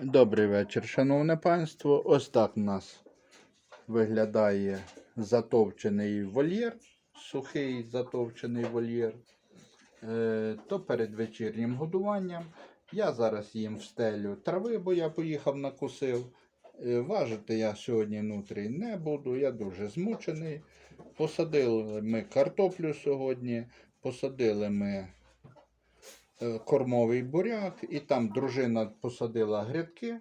Добрий вечір, шановне панство. Ось так у нас виглядає затовчений вольєр, сухий затовчений вольєр. Е, то перед вечірнім годуванням. Я зараз їм встелю трави, бо я поїхав накусив. Е, Важити я сьогодні нутрій не буду, я дуже змучений. Посадили ми картоплю сьогодні, посадили ми кормовий буряк, і там дружина посадила грядки.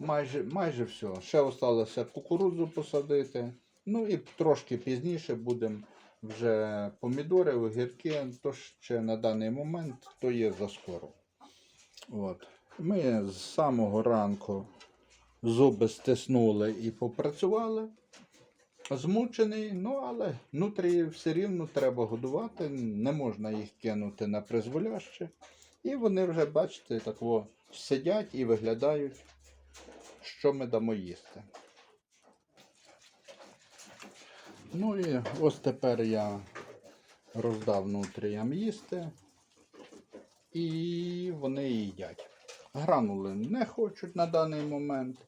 Майже, майже все. Ще залишилося кукурудзу посадити. Ну і трошки пізніше будемо вже помідори, огірки, то ще на даний момент то є заскоро. От. Ми з самого ранку зуби стиснули і попрацювали. Змучений, ну але внутрі все рівно треба годувати, не можна їх кинути на призволяще. І вони вже, бачите, так во сидять і виглядають, що ми дамо їсти. Ну і ось тепер я роздав нутріям їсти, і вони їдять. Гранули не хочуть на даний момент.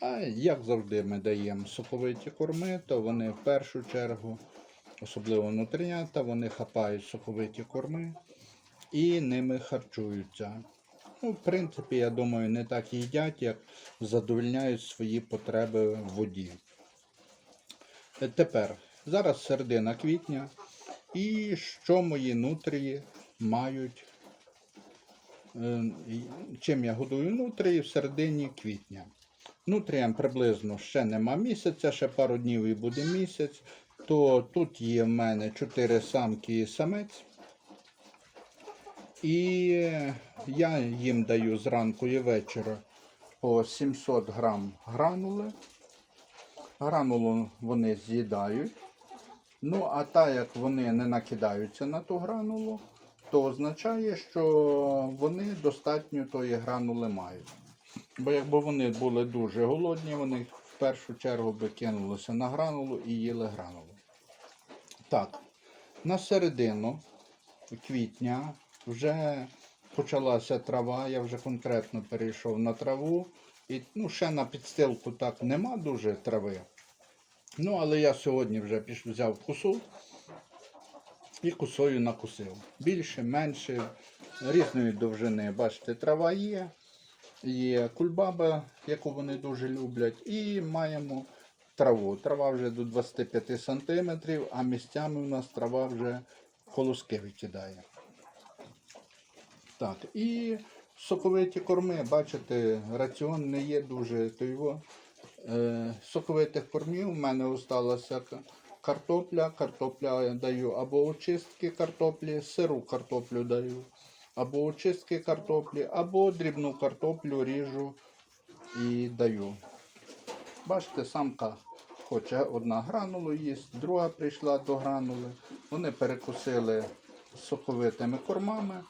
А як завжди ми даємо соковиті корми, то вони в першу чергу, особливо внутрінята, вони хапають соковиті корми і ними харчуються. Ну, в принципі, я думаю, не так їдять, як задовольняють свої потреби в воді. Е, Тепер, зараз середина квітня, і що мої нутрії мають, е, чим я годую нутрії в середині квітня. Нутріям приблизно ще нема місяця, ще пару днів і буде місяць. То тут є в мене 4 самки і самець. І я їм даю зранку і вечора по 700 грам гранули. Гранулу вони з'їдають. Ну, а так як вони не накидаються на ту гранулу, то означає, що вони достатньо тої гранули мають. Бо якби вони були дуже голодні, вони в першу чергу би кинулися на гранулу і їли гранулу. Так, на середину квітня вже почалася трава, я вже конкретно перейшов на траву. І ну, ще на підстилку так нема дуже трави. Ну, але я сьогодні вже пішов, взяв косу і косою накусив. Більше, менше, різної довжини. Бачите, трава є. Є кульбаба, яку вони дуже люблять, і маємо траву. Трава вже до 25 см, а місцями у нас трава вже колоски викидає. Так, і соковиті корми, бачите, раціон не є дуже то його. Е, соковитих кормів у мене осталася картопля. Картопля даю або очистки картоплі, сиру картоплю даю, або очистки картоплі, або дрібну картоплю ріжу і даю. Бачите, самка хоче одна гранулу їсть, друга прийшла до гранули. Вони перекусили соковитими кормами.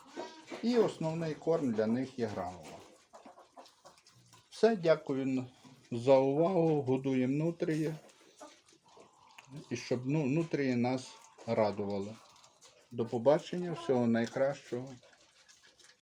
І основний корм для них є гранула. Все, дякую за увагу. Годуємо нутрії. І щоб ну, нутрії нас радували. До побачення, всього найкращого.